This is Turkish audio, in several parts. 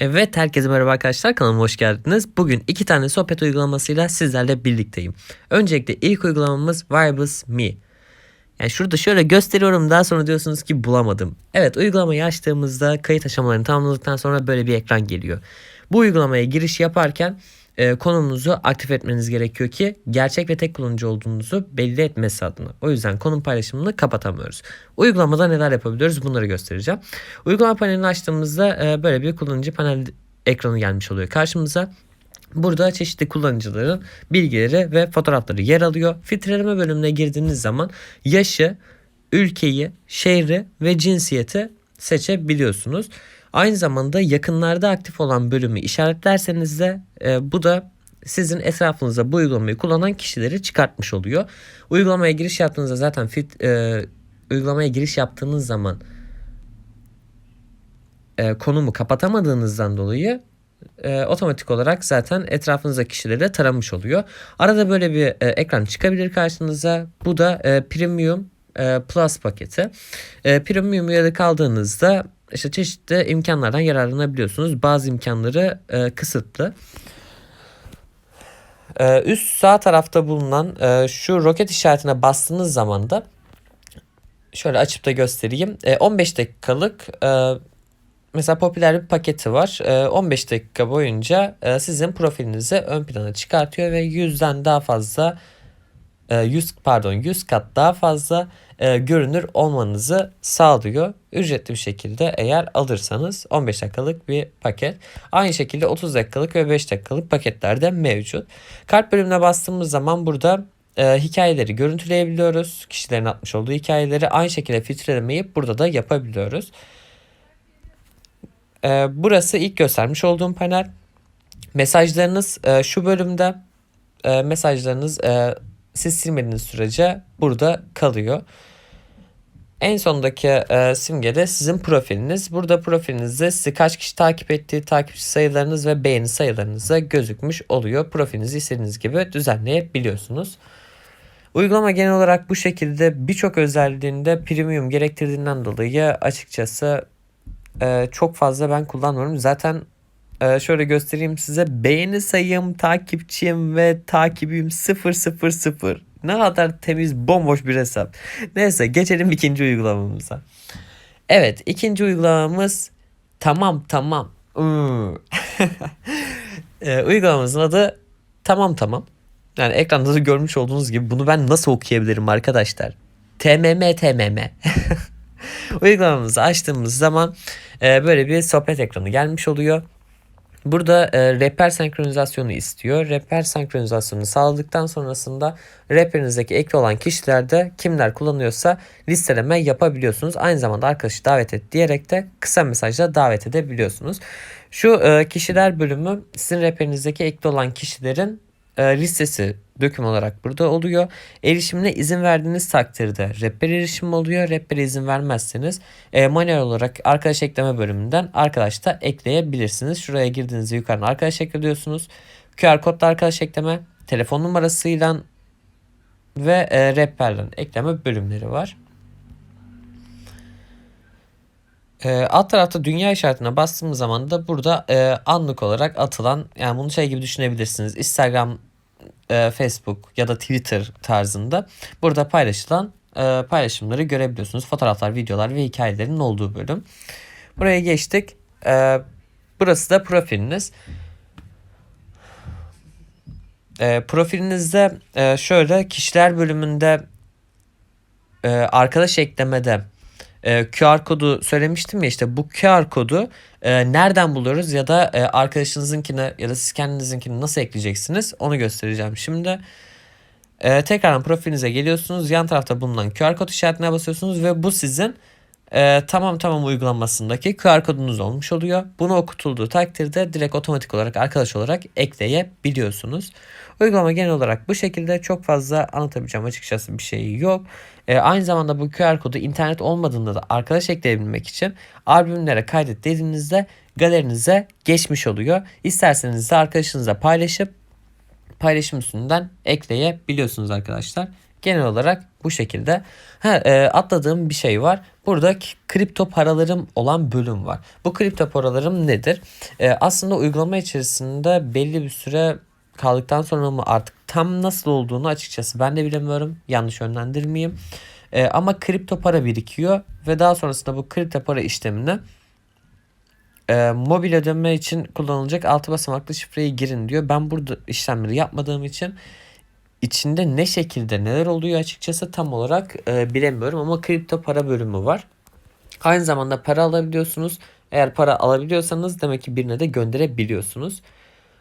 Evet herkese merhaba arkadaşlar kanalıma hoş geldiniz. Bugün iki tane sohbet uygulamasıyla sizlerle birlikteyim. Öncelikle ilk uygulamamız Variables Me. Yani şurada şöyle gösteriyorum daha sonra diyorsunuz ki bulamadım. Evet uygulamayı açtığımızda kayıt aşamalarını tamamladıktan sonra böyle bir ekran geliyor. Bu uygulamaya giriş yaparken e, konumunuzu aktif etmeniz gerekiyor ki gerçek ve tek kullanıcı olduğunuzu belli etmesi adına. O yüzden konum paylaşımını kapatamıyoruz. Uygulamada neler yapabiliyoruz bunları göstereceğim. Uygulama panelini açtığımızda e, böyle bir kullanıcı panel ekranı gelmiş oluyor karşımıza. Burada çeşitli kullanıcıların bilgileri ve fotoğrafları yer alıyor. Filtreleme bölümüne girdiğiniz zaman yaşı, ülkeyi, şehri ve cinsiyeti seçebiliyorsunuz. Aynı zamanda yakınlarda aktif olan bölümü işaretlerseniz de e, bu da sizin etrafınızda bu uygulamayı kullanan kişileri çıkartmış oluyor. Uygulamaya giriş yaptığınızda zaten fit e, uygulamaya giriş yaptığınız zaman e, konumu kapatamadığınızdan dolayı e, otomatik olarak zaten etrafınızdaki kişileri de taramış oluyor. Arada böyle bir e, ekran çıkabilir karşınıza. Bu da e, Premium e, Plus paketi. E, Premium üyede kaldığınızda işte çeşitli imkanlardan yararlanabiliyorsunuz. Bazı imkanları e, kısıtlı. E, üst sağ tarafta bulunan e, şu roket işaretine bastığınız zaman da şöyle açıp da göstereyim. E, 15 dakikalık e, mesela popüler bir paketi var. E, 15 dakika boyunca e, sizin profilinizi ön plana çıkartıyor ve 100'den daha fazla 100 pardon 100 kat daha fazla e, görünür olmanızı sağlıyor. Ücretli bir şekilde eğer alırsanız 15 dakikalık bir paket. Aynı şekilde 30 dakikalık ve 5 dakikalık paketler de mevcut. Kart bölümüne bastığımız zaman burada e, hikayeleri görüntüleyebiliyoruz. Kişilerin atmış olduğu hikayeleri aynı şekilde filtrelemeyi burada da yapabiliyoruz. E, burası ilk göstermiş olduğum panel. Mesajlarınız e, şu bölümde e, mesajlarınız e, siz silmediğiniz sürece burada kalıyor. En sondaki e, simgede sizin profiliniz. Burada profilinizde sizi kaç kişi takip ettiği, takipçi sayılarınız ve beğeni sayılarınız da gözükmüş oluyor. Profilinizi istediğiniz gibi düzenleyebiliyorsunuz. Uygulama genel olarak bu şekilde birçok özelliğinde premium gerektirdiğinden dolayı açıkçası e, çok fazla ben kullanmıyorum. Zaten e, şöyle göstereyim size beğeni sayım, takipçim ve takibim 000. Ne kadar temiz bomboş bir hesap. Neyse geçelim ikinci uygulamamıza. Evet ikinci uygulamamız tamam tamam. e, uygulamamızın adı tamam tamam. Yani ekranda da görmüş olduğunuz gibi bunu ben nasıl okuyabilirim arkadaşlar? TMM TMM. Uygulamamızı açtığımız zaman e, böyle bir sohbet ekranı gelmiş oluyor. Burada e, rehber senkronizasyonu istiyor. Rehber senkronizasyonu sağladıktan sonrasında rehberinizdeki ekli olan kişilerde kimler kullanıyorsa listeleme yapabiliyorsunuz. Aynı zamanda arkadaşı davet et diyerek de kısa mesajla davet edebiliyorsunuz. Şu e, kişiler bölümü sizin rehberinizdeki ekli olan kişilerin e, listesi döküm olarak burada oluyor. Erişimine izin verdiğiniz takdirde rehber erişim oluyor. Rehbere izin vermezseniz e, manuel olarak arkadaş ekleme bölümünden arkadaş da ekleyebilirsiniz. Şuraya girdiğinizde yukarıdan arkadaş ekliyorsunuz. QR kodla arkadaş ekleme, telefon numarasıyla ve e, rehberle ekleme bölümleri var. E, alt tarafta dünya işaretine bastığımız zaman da burada e, anlık olarak atılan yani bunu şey gibi düşünebilirsiniz. Instagram e, Facebook ya da Twitter tarzında burada paylaşılan e, paylaşımları görebiliyorsunuz. Fotoğraflar, videolar ve hikayelerin olduğu bölüm. Buraya geçtik. E, burası da profiliniz. E, profilinizde e, şöyle kişiler bölümünde e, arkadaş eklemede e, QR kodu söylemiştim ya işte bu QR kodu e, nereden buluyoruz ya da e, arkadaşınızınkine ya da siz kendinizinkini nasıl ekleyeceksiniz onu göstereceğim şimdi. E, tekrardan profilinize geliyorsunuz. Yan tarafta bulunan QR kod işaretine basıyorsunuz ve bu sizin e, tamam tamam uygulamasındaki QR kodunuz olmuş oluyor. Bunu okutulduğu takdirde direkt otomatik olarak arkadaş olarak ekleyebiliyorsunuz. Uygulama genel olarak bu şekilde çok fazla anlatabileceğim açıkçası bir şey yok. E, aynı zamanda bu QR kodu internet olmadığında da arkadaş ekleyebilmek için albümlere kaydet dediğinizde galerinize geçmiş oluyor. İsterseniz de arkadaşınızla paylaşıp paylaşım üstünden ekleyebiliyorsunuz arkadaşlar. Genel olarak bu şekilde. Ha, e, atladığım bir şey var. Burada kripto paralarım olan bölüm var. Bu kripto paralarım nedir? Ee, aslında uygulama içerisinde belli bir süre kaldıktan sonra mı artık tam nasıl olduğunu açıkçası ben de bilemiyorum. Yanlış yönlendirmeyeyim. Ee, ama kripto para birikiyor ve daha sonrasında bu kripto para işlemine e, mobil ödeme için kullanılacak altı basamaklı şifreyi girin diyor. Ben burada işlemleri yapmadığım için içinde ne şekilde neler oluyor açıkçası tam olarak e, bilemiyorum ama kripto para bölümü var. Aynı zamanda para alabiliyorsunuz. Eğer para alabiliyorsanız demek ki birine de gönderebiliyorsunuz.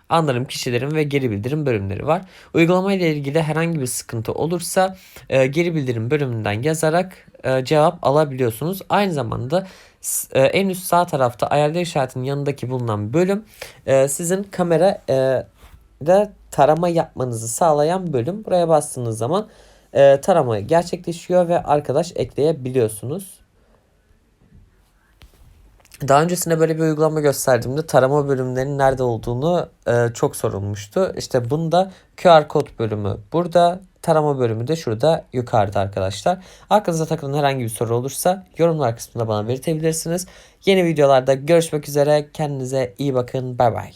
Anlarım kişilerin ve geri bildirim bölümleri var. Uygulama ile ilgili herhangi bir sıkıntı olursa e, geri bildirim bölümünden yazarak e, cevap alabiliyorsunuz. Aynı zamanda e, en üst sağ tarafta ayarlı işaretinin yanındaki bulunan bölüm e, sizin kamera e, da tarama yapmanızı sağlayan bölüm. Buraya bastığınız zaman e, tarama gerçekleşiyor ve arkadaş ekleyebiliyorsunuz. Daha öncesinde böyle bir uygulama gösterdiğimde tarama bölümlerinin nerede olduğunu e, çok sorulmuştu. İşte bunda QR kod bölümü burada, tarama bölümü de şurada yukarıda arkadaşlar. Aklınıza takılan herhangi bir soru olursa yorumlar kısmında bana belirtebilirsiniz. Yeni videolarda görüşmek üzere. Kendinize iyi bakın. Bay bay.